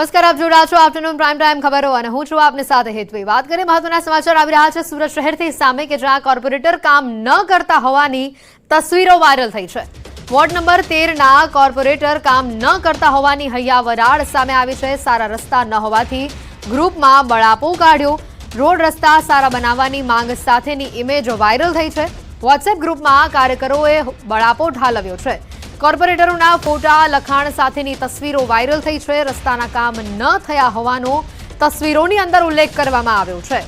નમસ્કાર, આપ જોડા છો આફ્ટરનૂન પ્રાઇમ ટાઈમ ખબરો અને હું છું આપની સાથે હેતવી. વાત કરીએ મહત્વના સમાચાર આવી રહ્યા છે સુરત શહેરથી સામે કે જ્યાં કોર્પોરેટર કામ ન કરતા હોવાની તસવીરો વાયરલ થઈ છે. વોર્ડ નંબર તેરના કોર્પોરેટર કામ ન કરતા હોવાની હૈયા વરાળ સામે આવી છે. સારા રસ્તા ન હોવાથી ગ્રુપમાં બળાપો કાઢ્યો. રોડ રસ્તા સારા બનાવવાની માંગ સાથેની ઇમેજ વાયરલ થઈ છે. વોટ્સએપ ગ્રુપમાં કાર્યકરોએ બળાપો ઠાલવ્યો છે. કોર્પોરેટરોના ફોટા, લખાણ સાથેની તસવીરો વાયરલ થઈ છે. રસ્તાના કામ ન થયા હોવાનો તસવીરોની અંદર ઉલ્લેખ કરવામાં આવ્યો છે.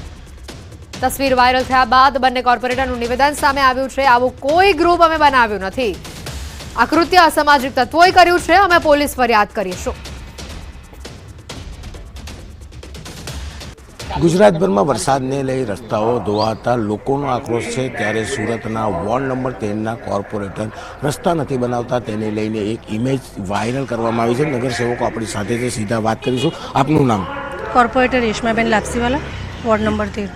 તસવીર વાયરલ થયા બાદ બંને કોર્પોરેટરનું નિવેદન સામે આવ્યું છે. આવું કોઈ ગ્રુપ અમે બનાવ્યું નથી. આ કૃત્ય અસામાજિક તત્વોએ કર્યું છે. અમે પોલીસ ફરિયાદ કરીશું. ગુજરાતભરમાં વરસાદને લઈ રસ્તાઓ ધોવાતા લોકોનો આક્રોશ છે. ત્યારે સુરતના વોર્ડ નંબર તેરના કોર્પોરેટર રસ્તા નથી બનાવતા. તેને લઈને એક ઇમેજ વાયરલ કરવામાં આવી છે. નગરસેવકો આપણી સાથે છે. સીધા વાત કરીશું. આપનું નામ? Corporator Reshmaben Lapsiwala ward number તેર.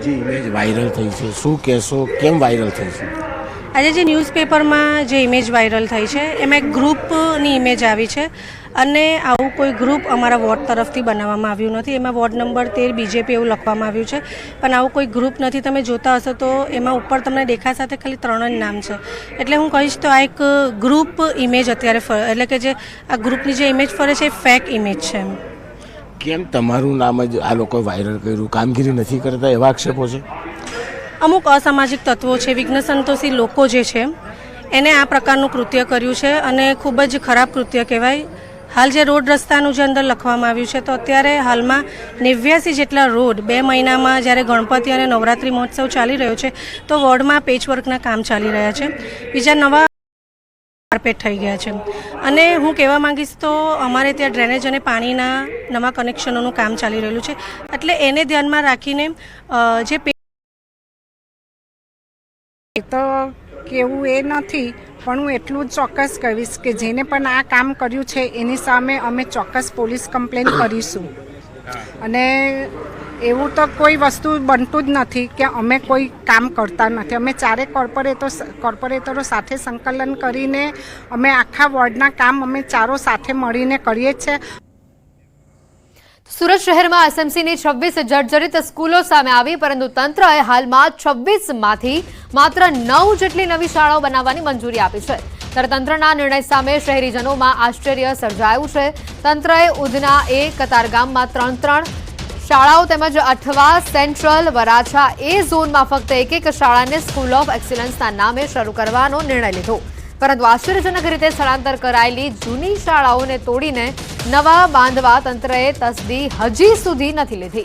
જે ઇમેજ વાયરલ થઈ છે શું કહેશો? કેમ વાયરલ થઈ છે? આજે જે ન્યૂઝપેપરમાં જે ઇમેજ વાયરલ થઈ છે એમાં એક ગ્રુપની ઇમેજ આવી છે. અને આવું કોઈ ગ્રુપ અમારા વોર્ડ તરફથી બનાવવામાં આવ્યું નથી. એમાં વોર્ડ નંબર તેર બીજેપી એવું લખવામાં આવ્યું છે. પણ આવું કોઈ ગ્રુપ નથી. તમે જોતા હશો તો એમાં ઉપર તમને દેખા સાથે ખાલી ત્રણ જ નામ છે. એટલે હું કહીશ તો આ એક ગ્રુપ ઇમેજ અત્યારે ફરે એટલે કે જે આ ગ્રુપની જે ઇમેજ ફરે છે એ ફેક ઇમેજ છે એમ. કેમ તમારું નામ જ આ લોકો વાયરલ કર્યું? કામગીરી નથી કરતા એવા આક્ષેપો છે? અમુક અસામાજિક તત્વો છે. વિઘ્ન સંતોષી લોકો જે છે એને આ પ્રકારનું કૃત્ય કર્યું છે અને ખૂબ જ ખરાબ કૃત્ય કહેવાય. હાલ જે રોડ રસ્તાનું જે અંદર લખવામાં આવ્યું છે, તો અત્યારે હાલમાં નેવ્યાસી જેટલા રોડ બે મહિનામાં જ્યારે ગણપતિ અને નવરાત્રિ મહોત્સવ ચાલી રહ્યો છે, તો વોર્ડમાં પેચવર્કના કામ ચાલી રહ્યા છે. બીજા નવા કાર્પેટ થઈ ગયા છે. અને હું કહેવા માંગીશ તો અમારે ત્યાં ડ્રેનેજ અને પાણીના નવા કનેક્શનોનું કામ ચાલી રહેલું છે, એટલે એને ધ્યાનમાં રાખીને જે પે- કેવું એ નથી, પણ હું એટલું જ ચોક્કસ કહીશ કે જેને પણ આ કામ કર્યું છે, એની સામે અમે ચોક્કસ પોલીસ કમ્પ્લેન કરીશું. અને એવું તો કોઈ વસ્તુ બનતું જ નથી કે અમે કોઈ કામ કરતા નથી. અમે ચારે કોર્પોરેટો કોર્પોરેટરો સાથે સંકલન કરીને અમે આખા વોર્ડના કામ અમે ચારો સાથે મળીને કરીએ જ છે સુરત શહેરમાં એસએમસીની છવ્વીસ જર્જરિત સ્કૂલો સામે આવી, પરંતુ તંત્રએ હાલમાં છવ્વીસમાંથી માત્ર નવ જેટલી નવી શાળાઓ બનાવવાની મંજૂરી આપી છે. ત્યારે તંત્રના નિર્ણય સામે શહેરીજનોમાં આશ્ચર્ય સર્જાયું છે. તંત્રએ ઉધના એ કતારગામમાં ત્રણ ત્રણ શાળાઓ તેમજ અઠવા સેન્ટ્રલ વરાછા એ ઝોનમાં ફક્ત એક એક શાળાને સ્કૂલ ઓફ એક્સિલન્સના નામે શરૂ કરવાનો નિર્ણય લીધો. પરંતુ આશ્ચર્યજનક રીતે સ્થળાંતર કરાયેલી જૂની શાળાઓને તોડીને નવા બાંધવા તંત્રએ તસદી હજી સુધી નથી લીધી.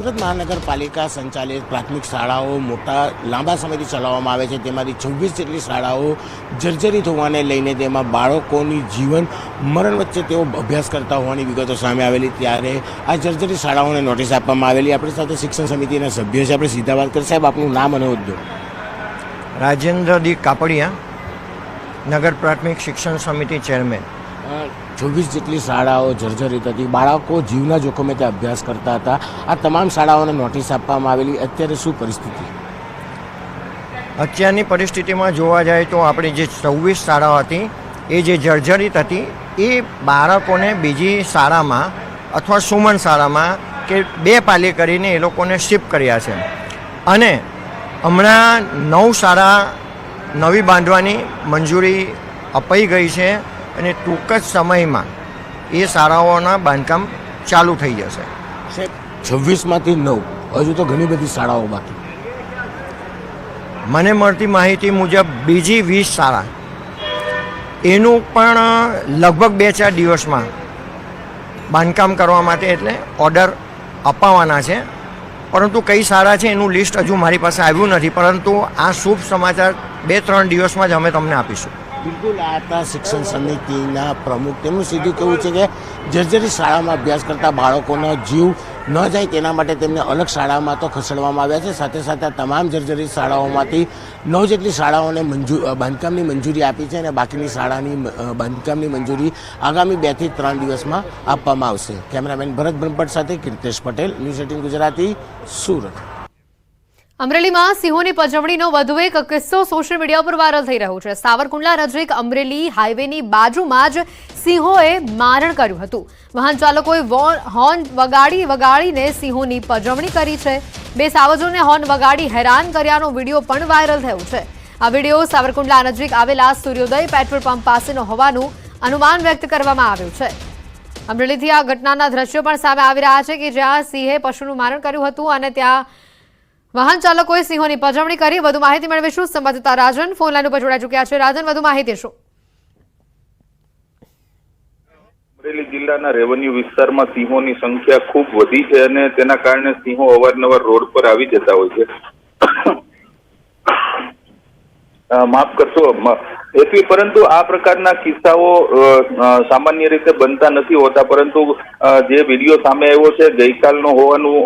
સુરત મહાનગરપાલિકા સંચાલિત પ્રાથમિક શાળાઓ મોટા લાંબા સમયથી ચલાવવામાં આવે છે. તેમાંથી છવ્વીસ જેટલી શાળાઓ જર્જરિત હોવાને લઈને તેમાં બાળકોની જીવન મરણ વચ્ચે તેઓ અભ્યાસ કરતા હોવાની વિગતો સામે આવેલી. ત્યારે આ જર્જરિત શાળાઓને નોટિસ આપવામાં આવેલી. આપણી સાથે શિક્ષણ સમિતિના સભ્યો છે. આપણે સીધા વાત કરી સાહેબ આપનું નામ અને હોદ્દો. રાજેન્દ્ર ડી કાપડિયા નગર પ્રાથમિક શિક્ષણ સમિતિ ચેરમેન. છવ્વીસ જેટલી શાળાઓ જર્જરિત હતી. બાળકો જીવના જોખમે તે અભ્યાસ કરતા હતા. આ તમામ શાળાઓને નોટિસ આપવામાં આવેલી. અત્યારે શું પરિસ્થિતિ? અત્યારની પરિસ્થિતિમાં જોવા જાય તો આપણી જે છવ્વીસ શાળાઓ હતી, એ જે જર્જરિત હતી, એ બાળકોને બીજી શાળામાં અથવા સુમન શાળામાં કે બે પાલી કરીને એ લોકોને શિફ્ટ કર્યા છે. અને હમણાં નવ શાળા નવી બાંધવાની મંજૂરી અપાઈ ગઈ છે. અને ટૂંક જ સમયમાં એ શાળાઓના બાંધકામ ચાલુ થઈ જશે. છવ્વીસમાંથી નવ. હજુ તો ઘણી બધી શાળાઓ બાકી. મને મળતી માહિતી મુજબ બીજી વીસ શાળા. એનું પણ લગભગ બે ચાર દિવસમાં બાંધકામ કરવા માટે એટલે ઓર્ડર અપાવવાના છે. પરંતુ કઈ શાળા છે એનું લિસ્ટ હજુ મારી પાસે આવ્યું નથી. પરંતુ આ શુભ સમાચાર બે ત્રણ દિવસમાં જ અમે તમને આપીશું. બિલકુલ, આ હતા શિક્ષણ સમિતિના પ્રમુખ. તેમનું સીધું કેવું છે કે જર્જરી શાળામાં અભ્યાસ કરતા બાળકોનો જીવ ન જાય તેના માટે તેમને અલગ શાળામાં તો ખસેડવામાં આવ્યા છે. સાથે સાથે તમામ જર્જરી શાળાઓમાંથી નવ જેટલી શાળાઓને મંજૂર બાંધકામની મંજૂરી આપી છે અને બાકીની શાળાની બાંધકામની મંજૂરી આગામી બેથી ત્રણ દિવસમાં આપવામાં આવશે. કેમેરામેન ભરત બ્રહ્મભટ્ટ સાથે કીર્તેશ પટેલ, ન્યૂઝ એટીન ગુજરાતી, સુરત. અમરેલીમાં સિંહોની પજવણીનો વધુ એક કિસ્સો સોશિયલ મીડિયા પર વાયરલ થઈ રહ્યો છે. સાવરકુંડલા નજીક અમરેલી હાઈવેની બાજુમાં જ સિંહોએ મારણ કર્યું હતું. વાહન ચાલકોએ હોર્ન વગાડી વગાડીને સિંહોની પજવણી કરી છે. બે સાવજોને હોર્ન વગાડી હેરાન કર્યાનો વીડિયો પણ વાયરલ થયો છે. આ વીડિયો સાવરકુંડલા નજીક આવેલા સૂર્યોદય પેટ્રોલ પંપ પાસેનો હોવાનું અનુમાન વ્યક્ત કરવામાં આવ્યું છે. અમરેલીથી આ ઘટનાના દ્રશ્યો પણ સામે આવી રહ્યા છે કે જ્યાં સિંહે પશુનું મારણ કર્યું હતું અને ત્યાં વાહન ચાલકોએ સિંહોની પજવણી કરી. વધુ માહિતી મેળવીશું સંવાદદાતા રાજન. ફોન લાઈન ઉપર જોડાઈ ચુક્યા છે. રાજન, વધુ માહિતી શું? અમરેલી જિલ્લાના રેવન્યુ વિસ્તારમાં સિંહોની સંખ્યા ખૂબ વધી છે અને તેના કારણે સિંહો અવારનવાર રોડ પર આવી જતા હોય છે. માફ કરશો એથી પરંતુ આ પ્રકારના કિસ્સાઓ સામાન્ય રીતે બનતા નથી હોતા. પરંતુ જે વીડિયો સામે આવ્યો છે, ગઈકાલનો હોવાનું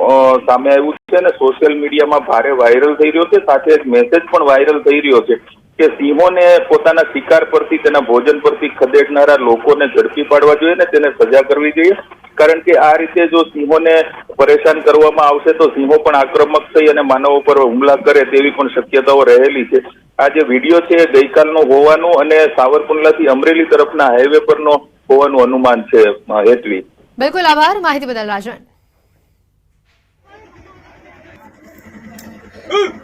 સામે આવ્યું છે અને સોશિયલ મીડિયામાં ભારે વાયરલ થઈ રહ્યો છે. સાથે એક મેસેજ પણ વાયરલ થઈ રહ્યો છે કે સિંહોને પોતાના શિકાર પરથી, તેના ભોજન પરથી ખદેડનારા લોકોને ઝડપી પાડવા જોઈએ ને તેને સજા કરવી જોઈએ. કારણ કે આ રીતે જો સિંહોને પરેશાન કરવામાં આવશે તો સિંહો પણ આક્રમક થઈ અને માનવો પર હુમલા કરે તેવી પણ શક્યતાઓ રહેલી છે. આ જે વીડિયો છે ગઈકાલનો હોવાનું અને સાવરકુંડલાથી અમરેલી તરફના હાઈવે પરનો હોવાનું અનુમાન છે હેતવી બિલકુલ આભાર. માહિતી બદલ રાજન. Ooh.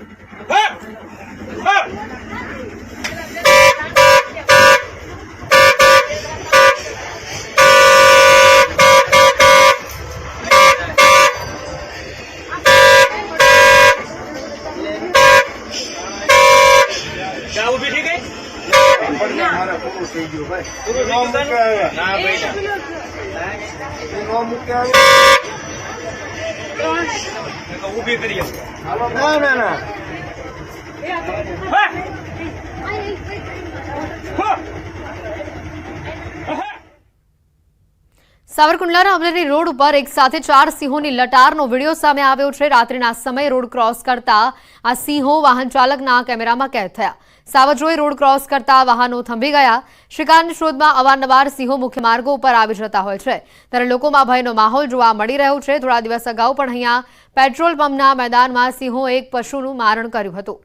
સાવરકુંડલાના અમરેલી રોડ ઉપર એક સાથે ચાર સિંહોની લટારનો વીડિયો સામે આવ્યો છે. રાત્રિના સમયે રોડ ક્રોસ કરતા આ સિંહો વાહન ચાલકના કેમેરામાં કેદ થયા. સાવજોએ રોડ ક્રોસ કરતા વાહનો થંભી ગયા. શિકારની શોધમાં અવારનવાર સિંહો મુખ્ય માર્ગો ઉપર આવી જતા હોય છે. ત્યારે લોકોમાં ભયનો માહોલ જોવા મળી રહ્યો છે. થોડા દિવસ અગાઉ પણ અહીંયા પેટ્રોલ પંપના મેદાનમાં સિંહો એક પશુનું મારણ કર્યું હતું.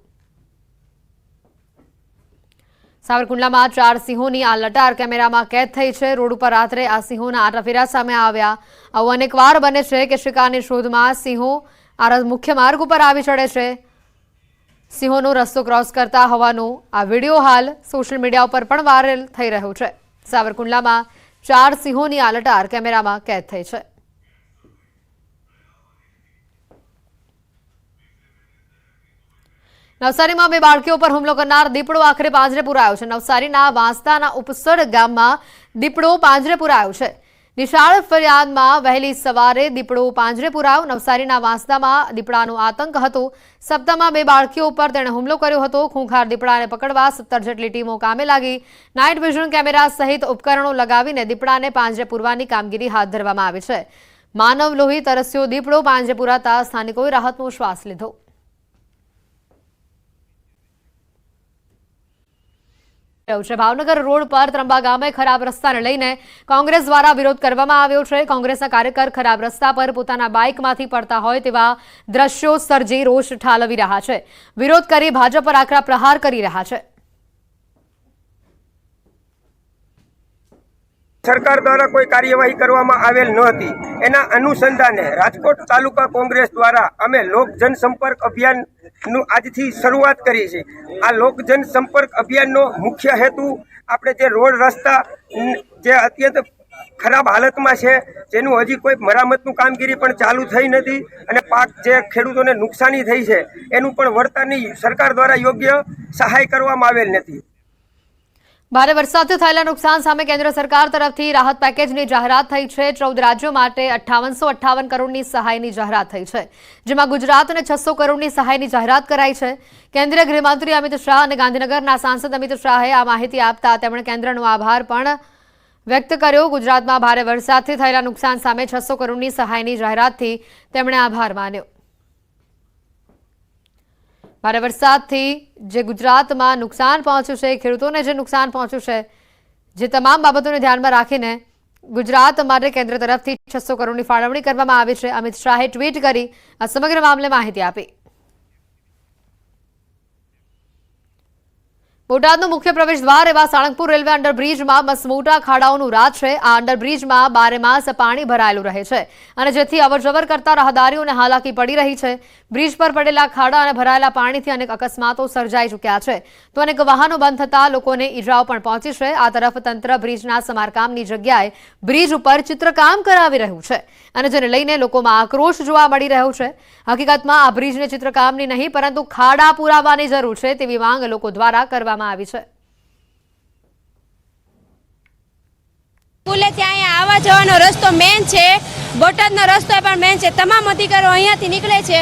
સાવરકુંડલામાં ચાર સિંહોની આ લટાર કેમેરામાં કેદ થઈ છે. રોડ ઉપર રાત્રે આ સિંહોના આટાફેરા સામે આવ્યા. આવું અનેકવાર બને છે કે શિકારની શોધમાં સિંહો આ મુખ્ય માર્ગ ઉપર આવી ચડે છે. સિંહોનો રસ્તો ક્રોસ કરતા હોવાનો આ વીડિયો હાલ સોશિયલ મીડિયા ઉપર પણ વાયરલ થઈ રહ્યો છે. સાવરકુંડલામાં ચાર સિંહોની આ લટાર કેમેરામાં કેદ થઈ છે. નવસારીમાં બે બાળકીઓ પર હુમલો કરનાર દીપડો આખરે પાંજરે પુરાયો છે. નવસારીના વાંસદાના ઉપસર ગામમાં દીપડો પાંજરે પુરાયો છે. નિશાળ ફરિયાદમાં વહેલી સવારે દીપડો પાંજરે પુરાયો નવસારીના વાંસદામાં દીપડાનો આતંક હતો. સપ્તાહમાં બે બાળકીઓ ઉપર તેણે હુમલો કર્યો હતો. ખૂંખાર દીપડાને પકડવા સત્તર જેટલી ટીમો કામે લાગી. નાઇટ વિઝન કેમેરા સહિત ઉપકરણો લગાવીને દીપડાને પાંજરે પૂરવાની કામગીરી હાથ ધરવામાં આવી છે. માનવ લોહી તરસ્યો દીપડો પાંજરે પુરાતા સ્થાનિકોએ રાહતનો શ્વાસ લીધો. છે. ભાવનગર રોડ પર ત્રંબા ગામે ખરાબ રસ્તાને લઈને કોંગ્રેસ દ્વારા વિરોધ કરવામાં આવ્યો છે. કોંગ્રેસના કાર્યકર ખરાબ રસ્તા પર પોતાના બાઇકમાંથી પડતા હોય તેવા દ્રશ્યો સર્જી રોષ ઠાલવી રહ્યા છે. વિરોધ કરી ભાજપ પર આકરા પ્રહાર કરી રહ્યા છે. સરકાર દ્વારા કોઈ કાર્યવાહી કરવામાં આવેલ ન હતી. એના અનુસંધાને રાજકોટ તાલુકા કોંગ્રેસ દ્વારા અમે લોક જનસંપર્ક અભિયાનનું આજથી શરૂઆત કરી છે. આ લોક જનસંપર્ક અભિયાનનો મુખ્ય હેતુ આપણે જે રોડ રસ્તા જે અત્યંત ખરાબ હાલતમાં છે, જેનું હજી કોઈ મરામતનું કામગીરી પણ ચાલુ થઈ નથી અને પાક જે ખેડૂતોને નુકસાની થઈ છે, એનું પણ વળતરની સરકાર દ્વારા યોગ્ય સહાય કરવામાં આવેલ નથી. ભારે વરસાદથી થયેલા નુકસાન સામે કેન્દ્ર સરકાર તરફથી રાહત પેકેજની જાહેરાત થઈ છે. ચૌદ રાજ્યો માટે અઠ્ઠાવનસો અઠ્ઠાવન કરોડની સહાયની જાહેરાત થઈ છે, જેમાં ગુજરાતને છસો કરોડની સહાયની જાહેરાત કરાઈ છે. કેન્દ્રીય ગૃહમંત્રી અમિત શાહ અને ગાંધીનગરના સાંસદ અમિત શાહે આ માહિતી આપતા તેમણે કેન્દ્રનો આભાર પણ વ્યક્ત કર્યો. ગુજરાતમાં ભારે વરસાદથી થયેલા નુકસાન સામે છસો કરોડની સહાયની જાહેરાતથી તેમણે આભાર માન્યો. ભારે વરસાદથી જે ગુજરાતમાં નુકસાન પહોંચ્યું છે, ખેડૂતોને જે નુકસાન પહોંચ્યું છે, જે તમામ બાબતોને ધ્યાનમાં રાખીને ગુજરાત માટે કેન્દ્ર તરફથી છસો કરોડની ફાળવણી કરવામાં આવી છે. અમિત શાહે ટ્વીટ કરી આ સમગ્ર મામલે માહિતી આપી. બોટાદનો મુખ્ય પ્રવેશ દ્વાર એવા સાળંગપુર રેલવે અંડરબ્રિજમાં મસમોટા ખાડાઓનું રાજ છે. આ અંડરબ્રિજમાં બારે માસ પાણી ભરાયેલું રહે છે અને જેથી અવરજવર કરતા રાહદારીઓને હાલાકી પડી રહી છે. બ્રિજ પર પડેલા ખાડા અને ભરાયેલા પાણીથી અનેક અકસ્માતો સર્જાઈ ચૂક્યા છે. તો અનેક વાહનો બંધ થતા લોકોને ઈજાઓ પણ પહોંચી છે. આ તરફ તંત્ર બ્રિજના સમારકામની જગ્યાએ બ્રિજ ઉપર ચિત્રકામ કરાવી રહ્યું છે અને જેને લઈને લોકોમાં આક્રોશ જોવા મળી રહ્યો છે. હકીકતમાં આ બ્રિજને ચિત્રકામની નહીં, પરંતુ ખાડા પુરાવાની જરૂર છે તેવી માંગ લોકો દ્વારા કરવામાં આવી છે. સ્કૂલે ત્યાં આવવા જવાનો રસ્તો મેન છે. બોટાદનો રસ્તો પણ મેન છે. તમામ અધિકારો અહીંયાથી નીકળે છે.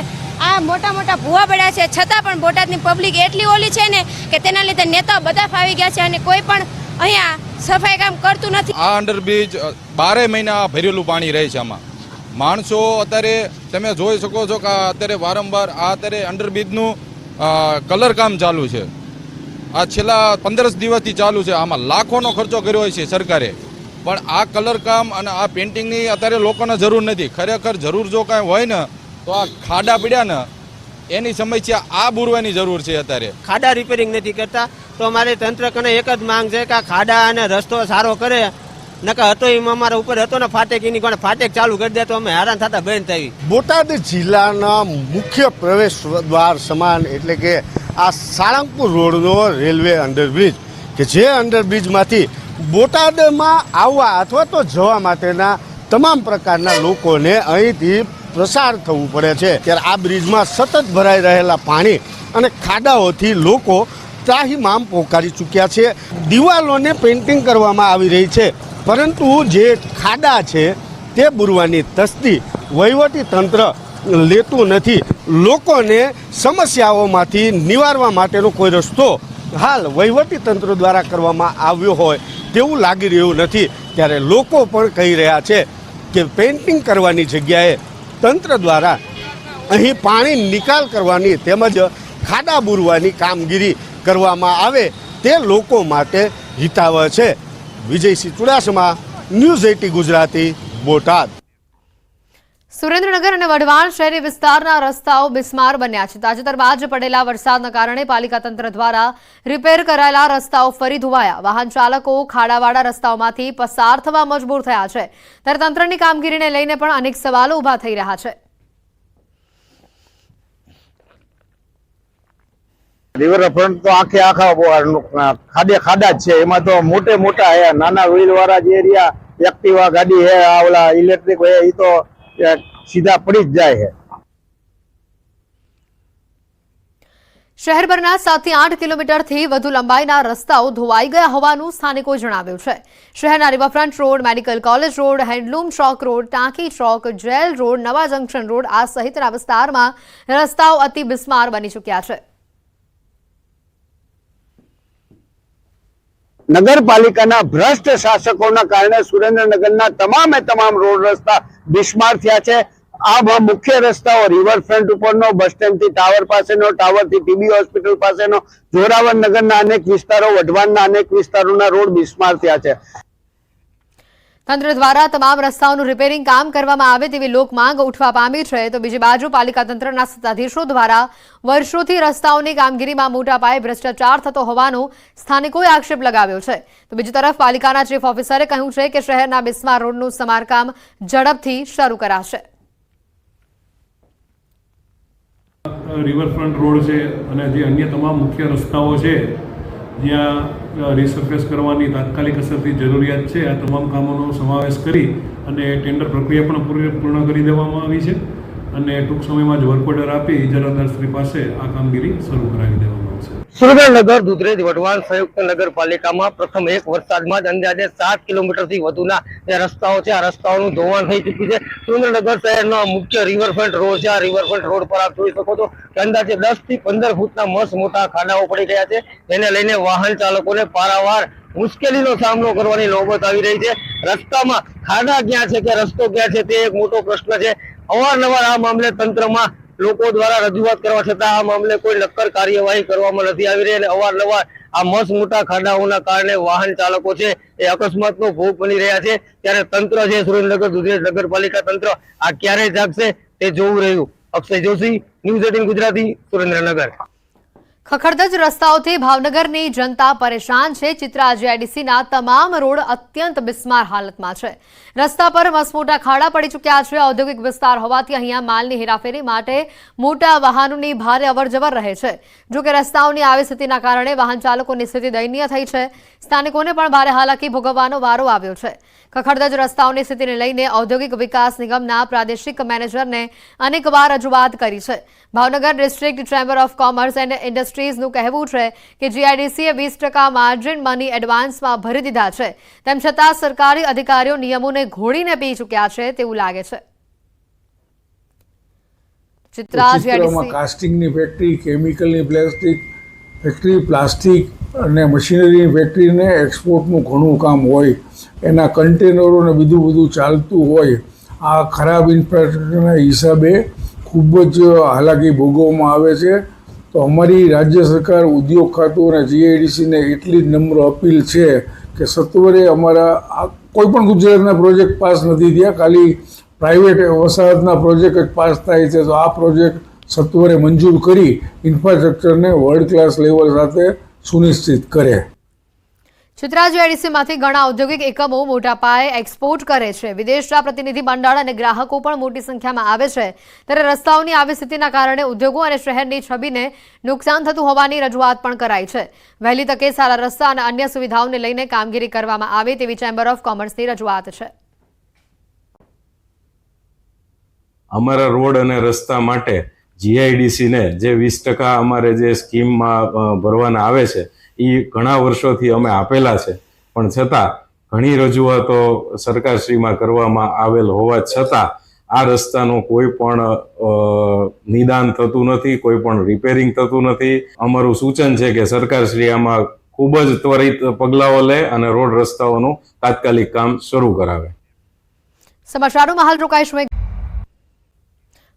આ મોટા મોટા ભૂવા પડ્યા છે. છતાં પણ બોટાદની પબ્લિક એટલી ઓલી છે ને કે તેના લીધે નેતાઓ બધા ફાવી ગયા છે અને કોઈ પણ અહીંયા સફાઈ કામ કરતું નથી. આ અંડરબ્રિજ બારે મહિના ભરેલું પાણી રહે છે આમાં. માણસો અત્યારે તમે જોઈ શકો છો કે અત્યારે વારંવાર આ અત્યારે અંડરબ્રિજનું કલર કામ ચાલુ છે. આ છેલ્લા પંદર દિવસથી ચાલુ છે. આમાં લાખોનો ખર્ચો કર્યો હોય છે સરકારે. પણ આ કલર કામ અને આ પેઇન્ટિંગની અત્યારે લોકોને જરૂર નથી. ખરેખર જરૂર જો કાંઈ હોય ને તો આ ખાડા પીડ્યા ને એની સમસ્યા આ બુરવાની જરૂર છે અત્યારે. ખાડા રિપેરિંગ નથી કરતા. તો અમારે તંત્ર કને એક જ માંગ છે કે આ ખાડા અને રસ્તો સારો કરે. નકા હતો એમાં અમારા ઉપર હતો ને ફાટેક એની કોને ફાટેક ચાલુ કરી દે તો અમે હેરાન થતા બંધ થઈ બોટાદ જિલ્લાના મુખ્ય પ્રવેશ દ્વાર સમાન એટલે કે આ સાળંગપુર રોડનો રેલવે અંડરબ્રિજ, કે જે અંડરબ્રિજમાંથી બોટાદમાં આવવા અથવા તો જવા માટેના તમામ પ્રકારના લોકોને અહીંથી પ્રસાર થવું પડે છે. ત્યારે આ બ્રિજમાં સતત ભરાઈ રહેલા પાણી અને ખાડાઓથી લોકો ત્રાહીમામ પોકારી ચૂક્યા છે. દિવાલોને પેઇન્ટિંગ કરવામાં આવી રહી છે. પરંતુ જે ખાડા છે તે બુરવાની તસ્દી વહીવટી તંત્ર લેતું નથી. લોકોને સમસ્યાઓમાંથી નિવારવા માટેનો કોઈ રસ્તો હાલ તંત્ર દ્વારા કરવામાં આવ્યો હોય તેવું લાગી રહ્યું નથી. ત્યારે લોકો પણ કહી રહ્યા છે કે પેઇન્ટિંગ કરવાની જગ્યાએ તંત્ર દ્વારા અહીં પાણી નિકાલ કરવાની તેમજ ખાડા બુરવાની કામગીરી કરવામાં આવે તે લોકો માટે હિતાવહ છે. Vijaysinh Chudasama, news eighteen Gujarati Botad. Surendranagar અને વઢવાણ શહેરી વિસ્તારના રસ્તાઓ બિસ્માર બન્યા છે. તાજેતરમાં જ પડેલા વરસાદના કારણે પાલિકા તંત્ર દ્વારા રિપેર કરાયેલા રસ્તાઓ ફરી ધોવાયા. વાહન ચાલકો ખાડાવાળા રસ્તાઓમાંથી પસાર થવા મજબૂર થયા છે. ત્યારે તંત્રની કામગીરીને લઈને પણ અનેક સવાલો ઊભા થઈ રહ્યા છે. રિવરફ્રન્ટ તો આખે આખા ખાડે ખાડા જ છે. એમાં તો મોટે મોટા નાના વ્હીલ વાળા જે એરિયા એક્ટિવા ગાડી હે, આ ઇલેક્ટ્રિક હે એ તો સીધા પડી જ જાય છે. શહેરભરના સાતથી આઠ કિલોમીટરથી વધુ લંબાઈના રસ્તાઓ ધોવાઈ ગયા હોવાનું સ્થાનિકો જણાવ્યું છે. શહેરના riverfront road, medical college road, handloom ચોક રોડ, ટાંકી ચોક, જેલ રોડ, નવા જંકશન રોડ આ સહિતના વિસ્તારમાં રસ્તાઓ અતિ બિસ્માર બની ચૂક્યા છે. નગરપાલિકાના ભ્રષ્ટ શાસકોના કારણે સુરેન્દ્રનગરના તમામે તમામ રોડ રસ્તા બિસ્માર થયા છે. આ મુખ્ય રસ્તાઓ રિવરફ્રન્ટ ઉપરનો બસ સ્ટેન્ડથી ટાવર પાસેનો ટાવરથી ટીબી હોસ્પિટલ પાસેનો જોરાવર નગરના અનેક વિસ્તારો, વઢવાણના અનેક વિસ્તારોના રોડ બિસ્માર થયા છે. તંત્ર દ્વારા તમામ રસ્તાઓનું રિપેરિંગ કામ કરવામાં આવે તેવી લોક માંગ ઉઠવા પામી છે. તો બીજી બાજુ પાલિકા તંત્રના સત્તાધીશો દ્વારા વર્ષોથી રસ્તાઓની કામગીરીમાં મોટા પાયે ભ્રષ્ટાચાર થતો હોવાનો સ્થાનિકોએ આક્ષેપ લગાવ્યો છે. તો બીજી તરફ પાલિકાના ચીફ ઓફિસરે કહ્યું છે કે શહેરના બિસ્મા રોડનું સમારકામ ઝડપથી શરૂ કરાશે. રિવરફ્રન્ટ રોડ છે અને જે અન્ય તમામ મુખ્ય રસ્તાઓ છે, જ્યાં રિસર્ફેસ કરવાની તાત્કાલિક અસરથી જરૂરિયાત છે. આ તમામ કામોનો સમાવેશ કરી અને ટેન્ડર પ્રક્રિયા પણ પૂરી પૂર્ણ કરી દેવામાં આવી છે. અને ટૂંક સમયમાં જ વર્ક ઓર્ડર આપી ઇજારાદાર પાસે આ કામગીરી શરૂ કરાવી દેવામાં આવશે. સુરેન્દ્રનગર દુધરેજ વઢવાણ સંયુક્ત નગરપાલિકામાં પ્રથમ એક વરસાદમાં જ અંદાજે સાત કિલોમીટરથી વધુના જે રસ્તાઓ છે, આ રસ્તાઓનું ધોવાણ થઈ ચૂક્યું છે. સુરેન્દ્રનગર શહેરનો મુખ્ય રિવરફ્રન્ટ રોડ છે. આ રિવરફ્રન્ટ રોડ પર આપ જોઈ શકો છો કે અંદાજે દસથી પંદર ફૂટના મસ્ત મોટા ખાડાઓ પડી ગયા છે. જેને લઈને વાહન ચાલકોને પારાવાર મુશ્કેલીનો સામનો કરવાની નોબત આવી રહી છે. રસ્તામાં ખાડા ક્યાં છે કે રસ્તો ક્યાં છે તે એક મોટો પ્રશ્ન છે. અવારનવાર આ મામલે તંત્રમાં લોકો દ્વારા રજૂઆત કરવા છતાં આ મામલે કોઈ નક્કર કાર્યવાહી કરવામાં નથી આવી રહી અને અવારનવાર આ મસ્ત મોટા ખાડાઓના કારણે વાહન ચાલકો છે એ અકસ્માતનો ભોગ બની રહ્યા છે. ત્યારે તંત્ર છે, સુરેન્દ્રનગર દુધરેજ નગરપાલિકા તંત્ર, આ ક્યારે જાગશે તે જોવું રહ્યું. Akshay Joshi, news eighteen Gujarati, Surendranagar. ખખડધજ રસ્તાઓથી ભાવનગરની જનતા પરેશાન છે. ચિત્રા જીઆઈડીસીના તમામ રોડ અત્યંત બિસ્માર હાલતમાં છે. રસ્તા પર મસમોટા ખાડા પડી ચૂક્યા છે. ઔદ્યોગિક વિસ્તાર હોવાથી અહીંયા માલની હેરાફેરી માટે મોટા વાહનોની ભારે અવરજવર રહે છે. જો કે રસ્તાઓની આવી સ્થિતિના કારણે વાહન ચાલકોની સ્થિતિ દયનીય થઈ છે. સ્થાનિકોને પણ ભારે હાલાકી ભોગવવાનો વારો આવ્યો છે. ખખડધજ રસ્તાઓની સ્થિતિને લઈને ઔદ્યોગિક વિકાસ નિગમના પ્રાદેશિક મેનેજરને અનેકવાર રજૂઆત કરી છે. Bhavnagar district chamber of commerce and ઇન્ડસ્ટ્રીઝનું કહેવું છે કે જીઆઈડીસીએ વીસ ટકા માર્જિન મની એડવાન્સમાં ભરી દીધા છે. તેમ છતાં સરકારી અધિકારીઓ નિયમોને ઘોડીને પી ચૂક્યા છે તેવું લાગે છે. ચિત્રા જીઆઈડીસી કાસ્ટિંગની ફેક્ટરી કેમિકલની પ્લાસ્ટિક ફેક્ટરી પ્લાસ્ટિક અને મશીનરીની ફેક્ટરીને એક્સપોર્ટનું ઘણું કામ હોય એના કન્ટેનરો ને બીજું બધું ચાલતું હોય, આ ખરાબ ઇન્ફ્રાસ્ટ્રક્ચરના હિસાબે ખૂબ જ હાલાકી ભોગવવામાં આવે છે. તો અમારી રાજ્ય સરકાર, ઉદ્યોગ ખાતું અને જીઆઈડીસીને એટલી જ નમ્ર અપીલ છે કે સત્વરે અમારા કોઈ પણ ગુજરાતના પ્રોજેક્ટ પાસ નથી થયા. ખાલી પ્રાઇવેટ વસાહતના પ્રોજેક્ટ જ પાસ થાય છે. તો આ પ્રોજેક્ટ સત્વરે મંજૂર કરી ઇન્ફ્રાસ્ટ્રક્ચરને વર્લ્ડ ક્લાસ લેવલ સાથે સુનિશ્ચિત કરે. ચિત્રા એડીસીમાંથી ઘણા ઔદ્યોગિક એકમો મોટા પાયે એક્સપોર્ટ કરે છે. વિદેશના પ્રતિનિધિ મંડળ અને ગ્રાહકો પણ મોટી સંખ્યામાં આવે છે. ત્યારે રસ્તાઓની આવી સ્થિતિના કારણે ઉદ્યોગો અને શહેરની છબીને નુકસાન થતું હોવાની રજૂઆત પણ કરાઈ છે. વહેલી તકે સારા રસ્તા અને અન્ય સુવિધાઓને લઈને કામગીરી કરવામાં આવે તેવી ચેમ્બર ઓફ કોમર્સની રજૂઆત છે. અમારા રોડ અને રસ્તા માટે જીઆઈડીસીને જે વીસ ટકા અમારે જે સ્કીમમાં ભરવાના આવે છે એ ઘણા વર્ષોથી અમે આપેલા છે. પણ છતાં ઘણી રજૂઆતો સરકારશ્રીમાં કરવામાં આવેલ હોવા છતાં આ રસ્તાનું કોઈ પણ નિદાન થતું નથી, કોઈ પણ રિપેરિંગ થતું નથી. અમારું સૂચન છે કે સરકારશ્રી આમાં ખૂબ જ ત્વરિત પગલાઓ લે અને રોડ રસ્તાઓનું તાત્કાલિક કામ શરૂ કરાવે. સમાચારોમાં હાલ રોકાઈશું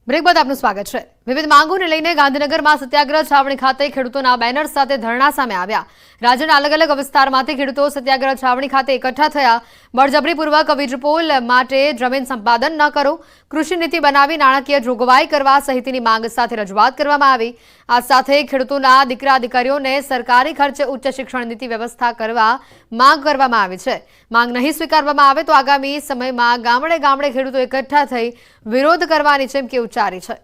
બ્રેક બાદ આપનું સ્વાગત છે. વિવિધ માંગોને લઈને ગાંધીનગરમાં સત્યાગ્રહ છાવણી ખાતે ખેડૂતોના બેનર સાથે ધરણા સામે આવ્યા. રાજ્યના અલગ અલગ વિસ્તારમાંથી ખેડૂતો સત્યાગ્રહ છાવણી ખાતે એકઠા થયા. બળજબરીપૂર્વક વીજપોલ માટે જમીન સંપાદન ન કરો. કૃષિ નીતિ બનાવી નાણાકીય જોગવાઈ કરવા સહિતની માંગ સાથે રજૂઆત કરવામાં આવી. આ સાથે ખેડૂતોના દીકરા દીકરીઓને સરકારી ખર્ચે ઉચ્ચ શિક્ષણ નીતિ વ્યવસ્થા કરવા માંગ કરવામાં આવી છે. માંગ નહીં સ્વીકારવામાં આવે તો આગામી સમયમાં ગામડે ગામડે ખેડૂતો એકઠા થઈ વિરોધ કરવાની ચીમકી ઉચ્ચારી છે.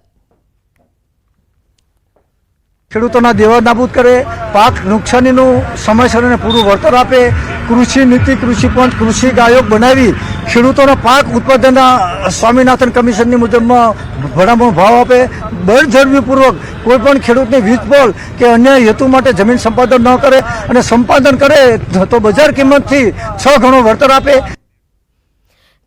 ખેડૂતોના દેવા નાબૂદ કરે, પાક નુકસાનીનું સમયસર અને પૂરું વળતર આપે, કૃષિ નીતિ, કૃષિ પંચ, કૃષિ આયોગ બનાવી ખેડૂતોના પાક ઉત્પાદનના સ્વામિનાથન કમિશનની મુજબમાં ભડામણો ભાવ આપે. બળજબરીપૂર્વક કોઈ પણ ખેડૂતને વીજપોલ કે અન્ય હેતુ માટે જમીન સંપાદન ન કરે અને સંપાદન કરે તો બજાર કિંમતથી છ ગણો વળતર આપે.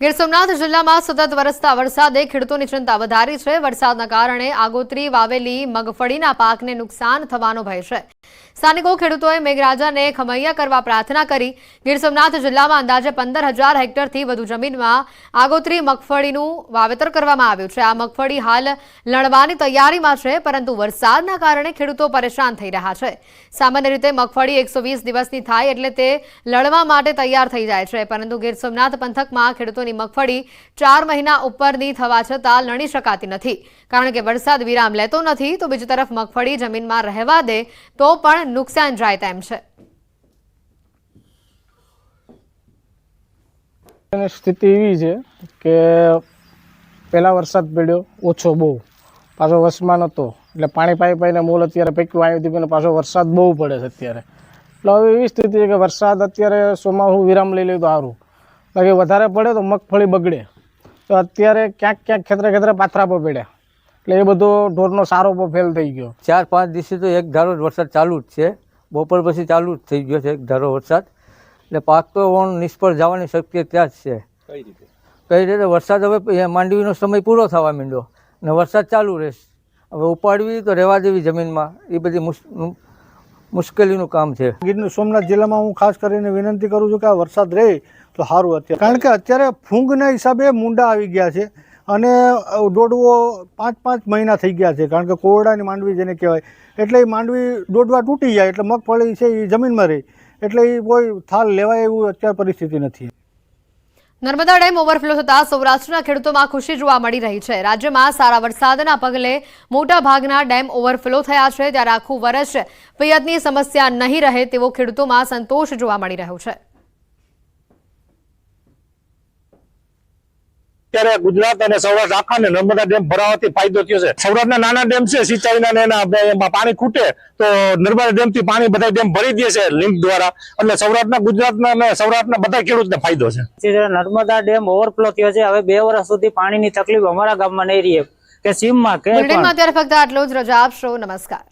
ગીર સોમનાથ જિલ્લામાં સતત વરસતા વરસાદે ખેડૂતોની ચિંતા વધારી છે. વરસાદના કારણે આગોતરી વાવેલી મગફળીના પાકને નુકસાન થવાનો ભય છે. સ્થાનિકો ખેડૂતોએ મેઘરાજાને ખમૈયા કરવા પ્રાર્થના કરી. ગીર સોમનાથ જિલ્લામાં અંદાજે પંદર હજાર હેક્ટરથી વધુ જમીનમાં આગોતરી મગફળીનું વાવેતર કરવામાં આવ્યું છે. આ મગફળી હાલ લણવાની તૈયારીમાં છે, પરંતુ વરસાદના કારણે ખેડૂતો પરેશાન થઈ રહ્યા છે. સામાન્ય રીતે મગફળી એકસો વીસ દિવસની થાય એટલે તે લણવા માટે તૈયાર થઈ જાય છે, પરંતુ ગીર સોમનાથ પંથકમાં ખેડૂતોની મગફળી ચાર મહિના ઉપરની થવા છતાં લણી શકાતી નથી. કારણ કે વરસાદ વિરામ લેતો નથી, તો બીજી તરફ મગફળી જમીનમાં રહેવા દે તો પણ નુકસાન જાય તેમ છે. સ્થિતિ એવી છે કે પહેલાં વરસાદ પડ્યો, ઓછો બહુ. પાછો વસમાં નહોતો. એટલે પાણી પાઈ પાઈને મોલ અત્યારે પૈક્યું આવી પણ પાછો વરસાદ બહુ પડે છે અત્યારે. એટલે હવે એવી સ્થિતિ છે કે વરસાદ અત્યારે સોમાહું વિરામ લઈ લે તો સારું. બાકી વધારે પડે તો મગફળી બગડે. તો અત્યારે ક્યાંક ક્યાંક ખેતરે ખેતરે પાથરા પર પડ્યા. એટલે એ બધો ઢોરનો સારો ફેલ થઈ ગયો. ચાર પાંચ દિવસથી તો એક ધારો વરસાદ ચાલુ જ છે. બપોર પછી ચાલુ જ થઈ ગયો છે એક ધારો વરસાદ. એટલે પાક તો ઓણ નિષ્ફળ જવાની શક્યતા જ છે. કઈ રીતે? વરસાદ હવે માંડવીનો સમય પૂરો થવા માંડ્યો અને વરસાદ ચાલુ રહેશે. હવે ઉપાડવી તો રહેવા દેવી જમીનમાં. એ બધી મુશ- મુશ્કેલીનું કામ છે. ગીરનું સોમનાથ જિલ્લામાં હું ખાસ કરીને વિનંતી કરું છું કે આ વરસાદ રહે તો સારું અત્યારે. કારણ કે અત્યારે ફૂંગના હિસાબે મુંડા આવી ગયા છે. અને દોડવો પાંચ પાંચ મહિના થઈ ગયા છે, કારણ કે કોરડાની માંડવી જેને કહેવાય. એટલે એ માંડવી દોડવા તૂટી જાય, એટલે મગફળી છે એ જમીનમાં રહી. એટલે એ કોઈ થાલ લેવાય એવું અત્યારે પરિસ્થિતિ નથી. નર્મદા ડેમ ઓવરફ્લો થતા સૌરાષ્ટ્રના ખેડૂતોમાં ખુશી જોવા મળી રહી છે. રાજ્યમાં સારા વરસાદના પગલે મોટા ભાગના ડેમ ઓવરફ્લો થયા છે, ત્યારે આખું વર્ષ પિયતની સમસ્યા નહીં રહે તેવો ખેડૂતોમાં સંતોષ જોવા મળી રહ્યો છે. અત્યારે ગુજરાત અને સૌરાષ્ટ્ર આખાને નર્મદા ડેમ ભરાવાથી ફાયદો થયો છે. સૌરાષ્ટ્રના નાના ડેમ છે સિંચાઈના ને એના પાણી ખૂટે તો નર્મદા ડેમથી પાણી બધા ડેમ ભરી દે છે લિંક દ્વારા. એટલે સૌરાષ્ટ્રના ગુજરાતના અને સૌરાષ્ટ્રના બધા ખેડૂતને ફાયદો છે. નર્મદા ડેમ ઓવરફ્લો થયો છે હવે બે વર્ષ સુધી પાણીની તકલીફ અમારા ગામમાં નહીં રહી. કે સીમમાં કે અત્યારે ફક્ત આટલું જ. રજા આપશો. નમસ્કાર.